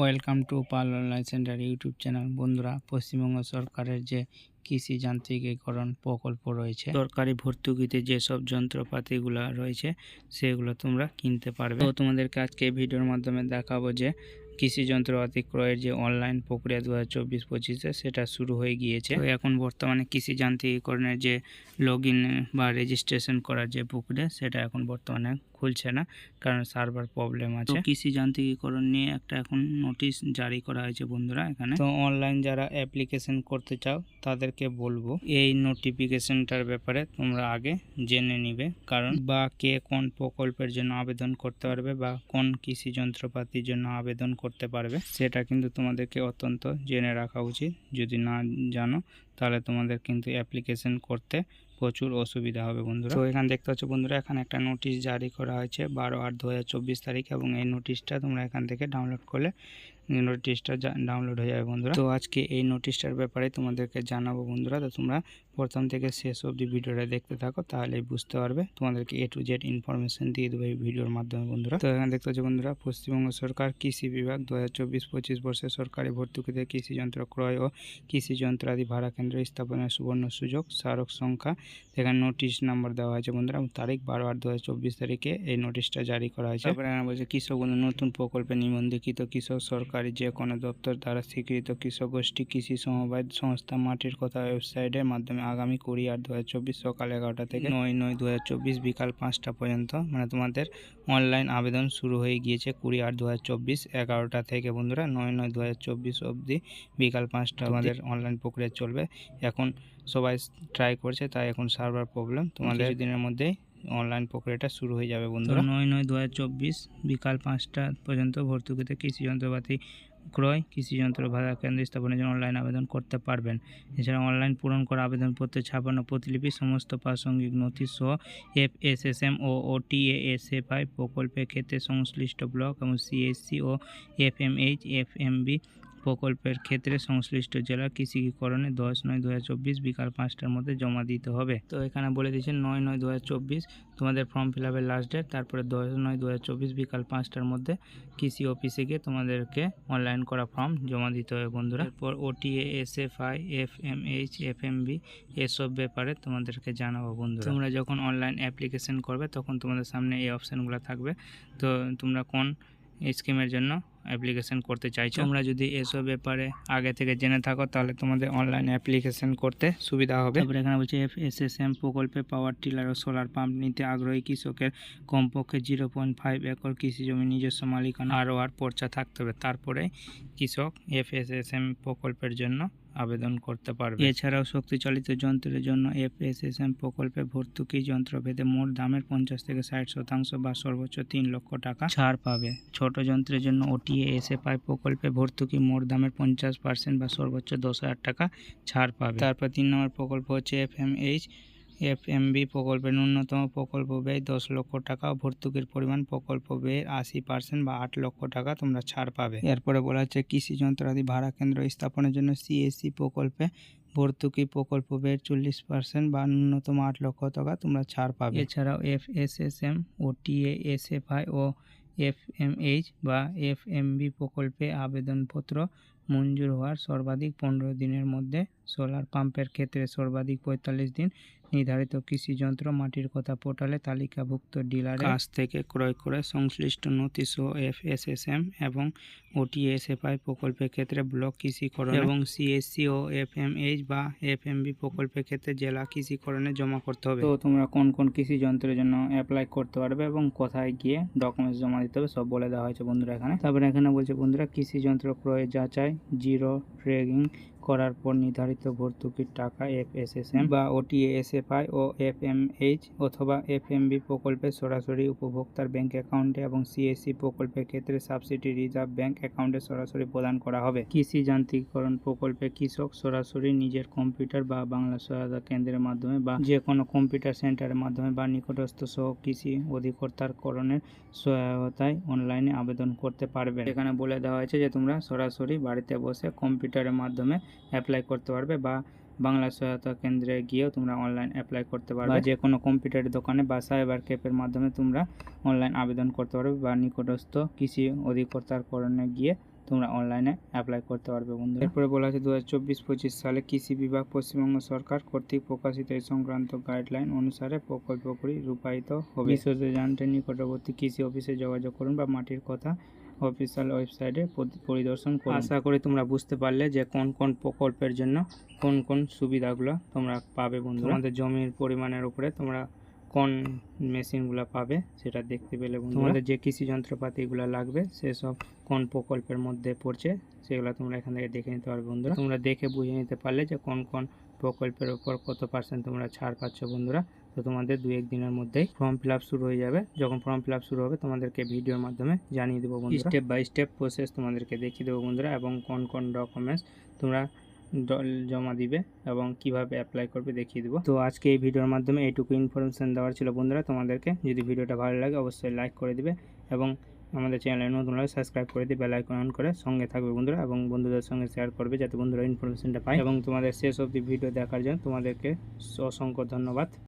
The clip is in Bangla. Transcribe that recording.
Welcome to Pal online centre YouTube channel. বন্ধুরা, পশ্চিমবঙ্গ সরকারের যে কৃষি যান্ত্রিকীকরণ প্রকল্প রয়েছে, সরকারি ভর্তুকিতে যেসব যন্ত্রপাতিগুলো রয়েছে, সেগুলো তোমরা কিনতে পারবে। তো তোমাদেরকে আজকে ভিডিওর মাধ্যমে দেখাবো যে কৃষি যন্ত্রপাতি ক্রয়ের যে অনলাইন প্রক্রিয়া দু হাজার চব্বিশ পঁচিশে, সেটা শুরু হয়ে গিয়েছে। তো এখন বর্তমানে কৃষি যান্ত্রিকীকরণের যে লগ বা রেজিস্ট্রেশন করার যে প্রক্রিয়া, সেটা এখন বর্তমানে খুলছে না কারণ সার্ভার প্রবলেম আছে। কৃষি যান্ত্রিকীকরণ নিয়ে একটা এখন নোটিশ জারি করা হয়েছে বন্ধুরা এখানে। তো অনলাইন যারা অ্যাপ্লিকেশন করতে চাও তাদেরকে বলব এই নোটিফিকেশনটার ব্যাপারে তোমরা আগে জেনে নিবে কারণ বা কে কোন প্রকল্পের জন্য আবেদন করতে পারবে বা কোন কৃষি যন্ত্রপাতির জন্য আবেদন করতে পারবে সেটা কিন্তু তোমাদেরকে অত্যন্ত জেনে রাখা উচিত। যদি না জানো তাহলে তোমাদের কিন্তু অ্যাপ্লিকেশন করতে প্রচুর অসুবিধা হবে বন্ধুরা। তো এখানে দেখতে পাচ্ছ বন্ধুরা, এখানে একটা নোটিশ জারি করা হয়েছে বারো আট দু তারিখ এবং এই নোটিশটা তোমরা এখান থেকে ডাউনলোড করলে নোটিশটা ডাউনলোড হয়ে যাবে বন্ধুরা। তো আজকে এই নোটিশটার ব্যাপারে তোমাদেরকে জানাব বন্ধুরা। তো তোমরা প্রথম থেকে শেষ অবধি ভিডিওটা দেখতে থাকো, তাহলেই বুঝতে পারবে। তোমাদেরকে এ টু জেড ইনফরমেশন দিয়ে দেবো এই ভিডিওর মাধ্যমে বন্ধুরা। তো এখানে দেখতে পাচ্ছ বন্ধুরা, পশ্চিমবঙ্গ সরকার, কৃষি বিভাগ দু হাজার চব্বিশ পঁচিশ বর্ষে সরকারি ভর্তুকিতে কৃষি যন্ত্র ক্রয় ও কৃষি যন্ত্রাদি ভাড়া কেন্দ্র স্থাপনের সুবর্ণ সুযোগ, স্মারক সংখ্যা। এখানে নোটিশ নাম্বার দেওয়া হয়েছে বন্ধুরা, তারিখ বারো আট দু তারিখে এই নোটিশটা জারি করা হয়েছে। তারপরে বলছে কৃষক বন্ধু, নতুন প্রকল্পে নিবন্ধিত কৃষক সরকারি যে কোনো দপ্তর দ্বারা স্বীকৃত কৃষক গোষ্ঠী কৃষি সমবায় সংস্থা মাটির কথা ওয়েবসাইটের মাধ্যমে আগামী কুড়ি আট দু সকাল এগারোটা থেকে নয় নয় দু বিকাল পাঁচটা পর্যন্ত মানে তোমাদের অনলাইন আবেদন শুরু হয়ে গিয়েছে কুড়ি আট দু এগারোটা থেকে বন্ধুরা নয় নয় দু অবধি বিকাল পাঁচটা আমাদের অনলাইন প্রক্রিয়া চলবে। এখন সবাই ট্রাই করছে তাই এখন সার্ভার প্রবলেম তোমাদের দিনের মধ্যেই অনলাইন প্রক্রিয়াটা শুরু হয়ে যাবে বন্ধুরা। নয় নয় দু বিকাল পাঁচটা পর্যন্ত ভর্তুকিতে কৃষি যন্ত্রপাতি ক্রয় কৃষি যন্ত্র ভাড়া কেন্দ্র স্থাপনের জন্য অনলাইন আবেদন করতে পারবেন। এছাড়া অনলাইন পূরণ করা আবেদনপত্র ছাপানো প্রতিলিপি সমস্ত প্রাসঙ্গিক নথি সহ এফ এস এস এম ও ওটিএ এস এফ আই প্রকল্পের ক্ষেত্রে সংশ্লিষ্ট ব্লক এবং সিএসসি ও F M H F M B প্রকল্পের ক্ষেত্রে সংশ্লিষ্ট জেলা কৃষিকরণে দশ নয় দু বিকাল পাঁচটার মধ্যে জমা দিতে হবে। তো এখানে বলে দিয়েছেন নয় নয় দু তোমাদের ফর্ম ফিল আপের লাস্ট ডেট তারপরে দশ নয় দু বিকাল পাঁচটার মধ্যে কৃষি অফিসে গিয়ে তোমাদেরকে অনলাইন করা ফর্ম জমা দিতে হবে বন্ধুরা। এরপর OTA S F I F M H F M B এসব ব্যাপারে তোমাদেরকে জানাব বন্ধু তোমরা যখন অনলাইন অ্যাপ্লিকেশন করবে, তখন তোমাদের সামনে এই অপশানগুলো থাকবে। তো তোমরা কোন স্কিমের জন্য অ্যাপ্লিকেশন করতে চাইছো তোমরা যদি এসব ব্যাপারে আগে থেকে জেনে থাকো তাহলে তোমাদের অনলাইন অ্যাপ্লিকেশন করতে সুবিধা হবে। তারপরে এখানে বলছে এফ এস এস এম প্রকল্পে পাওয়ার টিলার ও সোলার পাম্প নিতে আগ্রহী কৃষকের কমপক্ষে জিরো পয়েন্ট ফাইভ একর কৃষি জমি নিজস্ব মালিকানা আরও আর পর্চা থাকতে হবে। তারপরে কৃষক এফ এস এস এম প্রকল্পের জন্য আবেদন করতে পারবে। এছাড়াও শক্তিচালিত যন্ত্রের জন্য এফএসএসএম প্রকল্পে ভর্তুকি যন্ত্রভেদে মোট দামের পঞ্চাশ থেকে ষাট শতাংশ বা সর্বোচ্চ তিন লক্ষ টাকা ছাড় পাবে। ছোট যন্ত্রের জন্য ওটিএ, এসএফআই প্রকল্পে ভর্তুকি মোট দামের পঞ্চাশ পার্সেন্ট বা সর্বোচ্চ দশ হাজার টাকা ছাড় পাবে। তারপর তিন নম্বর প্রকল্প হচ্ছে এফএমএইচ এফএমবি প্রকল্পের ন্যূনতম প্রকল্প ব্যয় দশ লক্ষ টাকা, ভর্তুকির পরিমাণ প্রকল্প ব্যয়ের আশি পার্সেন্ট বা আট লক্ষ টাকা তোমরা ছাড় পাবে। এরপরে বলা হচ্ছে কৃষি যন্ত্রাদি ভাড়া কেন্দ্র স্থাপনের জন্য সিএসসি প্রকল্পে ভর্তুকি প্রকল্প ব্যয়ের চল্লিশ পার্সেন্ট বা ন্যূনতম আট লক্ষ টাকা তোমরা ছাড় পাবে। এছাড়াও F S S M O TA S F I O F M H বা এফ এম বি প্রকল্পে আবেদনপত্র মঞ্জুর হওয়ার সর্বাধিক পনেরো দিনের মধ্যে সোলার পাম্পের ক্ষেত্রে সর্বাধিক পঁয়তাল্লিশ দিন নির্ধারিত কৃষি যন্ত্র মাটির কথা পোর্টালে তালিকাভুক্ত ডিলারের কাছ থেকে ক্রয় করে সংশ্লিষ্ট নথি সহ এফ এস এস এম এবং ওটিএসএফআই প্রকল্পের ক্ষেত্রে ব্লক কৃষিকরণ এবং সিএসসি ও এফ এম এইচ বা এফ এম বি প্রকল্পের ক্ষেত্রে জেলা কৃষিকরণে জমা করতে হবে। তো তোমরা কোন কোন কৃষি যন্ত্রের জন্য অ্যাপ্লাই করতে পারবে এবং কোথায় গিয়ে ডকুমেন্টস জমা দিতে হবে সব বলে দেওয়া হয়েছে বন্ধুরা এখানে। তারপরে এখানে বলছে বন্ধুরা কৃষি যন্ত্র ক্রয় যাচাই জিরো ট্রেগিং করার পর নির্ধারিত ভর্তুকির টাকা এফ এস এস এম বা ওটিএ এস এফ আই ও এফ এম এইচ অথবা এফ এম বি প্রকল্পে সরাসরি উপভোক্তার ব্যাংক অ্যাকাউন্টে এবং সিএসসি প্রকল্পের ক্ষেত্রে সাবসিডি রিজার্ভ ব্যাংক অ্যাকাউন্টে সরাসরি প্রদান করা হবে। কৃষি যান্ত্রিকরণ প্রকল্পে কৃষক সরাসরি নিজের কম্পিউটার বা বাংলা সহায়তা কেন্দ্রের মাধ্যমে বা যে কোনো কম্পিউটার সেন্টারের মাধ্যমে বা নিকটস্থ সহ কৃষি অধিকর্তার করণের সহায়তায় অনলাইনে আবেদন করতে পারবে এখানে বলে দেওয়া হয়েছে যে তোমরা সরাসরি বাড়িতে বসে কম্পিউটারের মাধ্যমে অ্যাপ্লাই করতে পারবে বা বাংলা সহায়তা কেন্দ্রে গিয়েও তোমরা অনলাইন অ্যাপ্লাই করতে পারবে। যে কোনো কম্পিউটারের দোকানে বা সাইবার ক্যাপের মাধ্যমে তোমরা অনলাইন আবেদন করতে পারবে বা নিকটস্থ কৃষি অধিকর্তার করণে গিয়ে তোমরা অনলাইনে অ্যাপ্লাই করতে পারবে বন্ধুরা। এরপরে বলা আছে দু হাজার চব্বিশ পঁচিশ সালে কৃষি বিভাগ পশ্চিমবঙ্গ সরকার কর্তৃক প্রকাশিত এই সংক্রান্ত গাইডলাইন অনুসারে প্রকল্পগুলি রূপায়িত হবে। জানতে নিকটবর্তী কৃষি অফিসে যোগাযোগ করুন বা মাটির কথা অফিসিয়াল ওয়েবসাইটে পরি- পরিদর্শন করো আশা করি তোমরা বুঝতে পারলে যে কোন কোন প্রকল্পের জন্য কোন কোন সুবিধাগুলো তোমরা পাবে বন্ধু আমাদের জমির পরিমাণের উপরে তোমরা কোন মেশিনগুলো পাবে সেটা দেখতে পেলে তোমাদের যে কৃষি যন্ত্রপাতিগুলো লাগবে সেসব কোন প্রকল্পের মধ্যে পড়ছে সেগুলো তোমরা এখান থেকে দেখে নিতে পারবে বন্ধুরা। তোমরা দেখে বুঝে নিতে পারলে যে কোন কোন প্রকল্পের উপর কত পার্সেন্ট তোমরা ছাড় পাচ্ছ বন্ধুরা। তো তোমাদের দু এক দিনের মধ্যেই ফর্ম ফিল আপ শুরু হয়ে যাবে। যখন ফর্ম ফিল আপ শুরু হবে তোমাদেরকে ভিডিওর মাধ্যমে জানিয়ে দেবো বন্ধুরা। স্টেপ বাই স্টেপ প্রসেস তোমাদেরকে দেখিয়ে দেবো বন্ধুরা এবং কোন কোন ডকুমেন্টস তোমরা জমা দিবে এবং কীভাবে অ্যাপ্লাই করবে দেখিয়ে দেবো। তো আজকে এই ভিডিওর মাধ্যমে এইটুকু ইনফরমেশন দেওয়ার ছিল বন্ধুরা। তোমাদেরকে যদি ভিডিওটা ভালো লাগে অবশ্যই লাইক করে দিবে এবং আমাদের চ্যানেলে নতুন হলে সাবস্ক্রাইব করে দিয়ে বেল আইকন অন করে সঙ্গে থাকবে বন্ধুরা এবং বন্ধুদের সঙ্গে শেয়ার করবে যাতে বন্ধুরা ইনফরমেশনটা পায়। এবং তোমাদের শেষ অবধি ভিডিও দেখার জন্য তোমাদেরকে অসংখ্য ধন্যবাদ।